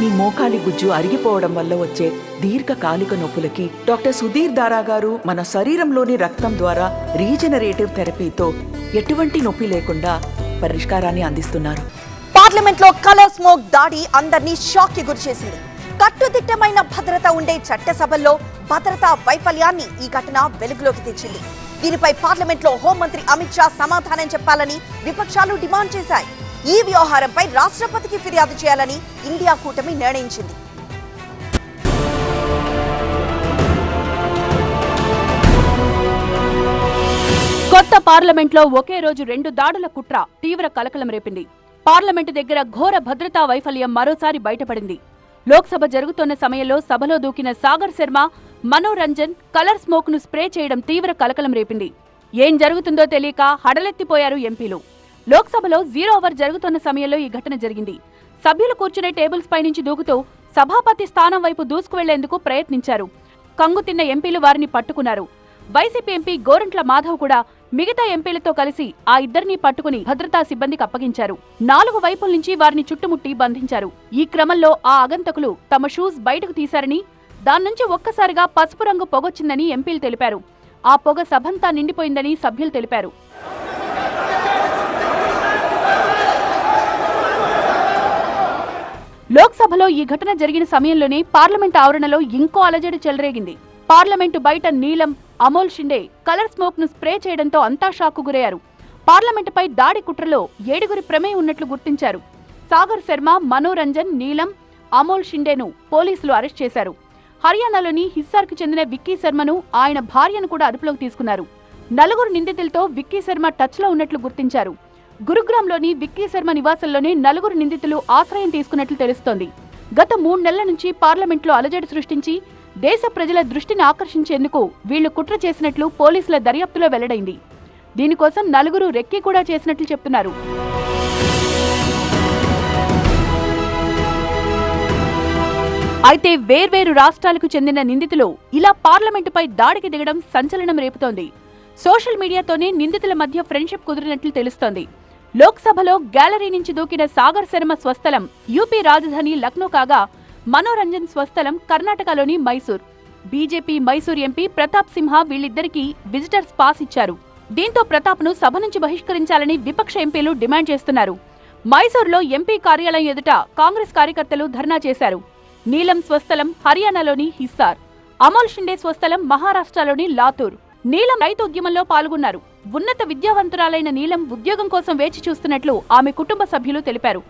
మీ మోకాలి గుజ్జు అరిగిపోవడం వల్ల వచ్చే దీర్ఘకాలిక నొప్పులకి డాక్టర్ సుధీర్ దారా గారు మన శరీరంలోని రక్తం ద్వారా రీజనరేటివ్ థెరపీతో ఎటువంటి నొప్పి లేకుండా పరిష్కారాన్ని అందిస్తున్నారు. పార్లమెంట్లో కలర్ స్మోక్ దాడి అందరినీ షాక్కి గురిచేసింది కట్టుదిట్టమైన భద్రత ఉండే చట్టసభల్లో భద్రతా వైఫల్యాన్ని ఈ ఘటన వెలుగులోకి తెచ్చింది. దీనిపై పార్లమెంట్లో హోంమంత్రి అమిత్ షా సమాధానం చెప్పాలని విపక్షాలు డిమాండ్ చేశాయి. ఈ వ్యవహారంపై రాష్ట్రపతికి ఫిర్యాదు చేయాలని ఇండియా కూటమి నిర్ణయించింది. కొత్త పార్లమెంట్లో ఒకే రోజు రెండు దాడుల కుట్ర తీవ్ర కలకలం రేపింది. పార్లమెంటు దగ్గర ఘోర భద్రతా వైఫల్యం మరోసారి బయటపడింది. లోక్సభ జరుగుతున్న సమయంలో సభలో దూకిన సాగర్ శర్మ మనోరంజన్ కలర్ స్మోక్ను స్ప్రే చేయడం తీవ్ర కలకలం రేపింది. ఏం జరుగుతుందో తెలియక హడలెత్తిపోయారు ఎంపీలు. లోక్సభలో జీరో ఓవర్ జరుగుతున్న సమయంలో ఈ ఘటన జరిగింది. సభ్యులు కూర్చునే టేబుల్స్ పై నుంచి దూకుతూ సభాపతి స్థానం వైపు దూసుకువెళ్ళేందుకు ప్రయత్నించారు. కంగు తిన్న ఎంపీలు వారిని పట్టుకున్నారు. వైసీపీ ఎంపీ గోరంట్ల మాధవ్ కూడా మిగతా ఎంపీలతో కలిసి ఆ ఇద్దరిని పట్టుకుని భద్రతా సిబ్బందికి అప్పగించారు. నాలుగు వైపుల నుంచి వారిని చుట్టుముట్టి బంధించారు. ఈ క్రమంలో ఆ అగంతకులు తమ షూస్ బయటకు తీశారని దాన్నుంచి ఒక్కసారిగా పసుపు రంగు పొగొచ్చిందని ఎంపీలు తెలిపారు. ఆ పొగ సభంతా నిండిపోయిందని సభ్యులు తెలిపారు. లోక్సభలో ఈ ఘటన జరిగిన సమయంలోనే పార్లమెంట్ ఆవరణలో ఇంకో అలజడి చెలరేగింది. పార్లమెంటు బయట నీలం అమోల్ షిండే కలర్ స్మోక్ను స్ప్రే చేయడంతో అంతా షాకు గురయ్యారు. పార్లమెంటుపై దాడి కుట్రలో ఏడుగురి ప్రమేయం ఉన్నట్లు గుర్తించారు. సాగర్ శర్మ మనోరంజన్ నీలం అమోల్ షిండేను పోలీసులు అరెస్ట్ చేశారు. హర్యానాలోని హిస్సార్కు చెందిన విక్కీ శర్మను ఆయన భార్యను కూడా అదుపులోకి తీసుకున్నారు. నలుగురు నిందితులతో విక్కీ శర్మ టచ్లో ఉన్నట్లు గుర్తించారు. గురుగ్రామ్లోని విక్కీ శర్మ నివాసంలోనే నలుగురు నిందితులు ఆశ్రయం తీసుకున్నట్లు తెలుస్తోంది. గత మూడు నెలల నుంచి పార్లమెంట్లో అలజడి సృష్టించి దేశ ప్రజల దృష్టిని ఆకర్షించేందుకు వీళ్ళు కుట్ర చేసినట్లు పోలీసుల దర్యాప్తులో వెల్లడైంది. దీనికోసం నలుగురు రెక్కి కూడా చేసినట్లు చెప్తున్నారు. అయితే వేర్వేరు రాష్ట్రాలకు చెందిన నిందితులు ఇలా పార్లమెంటుపై దాడికి దిగడం సంచలనం రేపుతోంది. సోషల్ మీడియాతోనే నిందితుల మధ్య ఫ్రెండ్షిప్ కుదిరినట్లు తెలుస్తోంది. లోక్సభలో గ్యాలరీ నుంచి దూకిన సాగర్ శర్మ స్వస్థలం యూపీ రాజధాని లక్నో కాగా మనోరంజన్ స్వస్థలం కర్ణాటకలోని మైసూర్. బీజేపీ మైసూర్ ఎంపీ ప్రతాప్ సింహ వీళ్ళిద్దరికీ విజిటర్స్ పాస్ ఇచ్చారు. దీంతో ప్రతాప్ను సభ నుంచి బహిష్కరించాలని విపక్ష ఎంపీలు డిమాండ్ చేస్తున్నారు. మైసూర్లో ఎంపీ కార్యాలయం ఎదుట కాంగ్రెస్ కార్యకర్తలు ధర్నా చేశారు. నీలం స్వస్థలం హర్యానాలోని హిస్సార్ అమోల్ షిండే స్వస్థలం మహారాష్ట్రలోని లాతూర్. నీలం రైతు ఉద్యమంలో పాల్గొన్నారు. ఉన్నత విద్యావంతురాలైన నీలం ఉద్యోగం కోసం వేచి చూస్తున్నట్లు ఆమె కుటుంబ సభ్యులు తెలిపారు.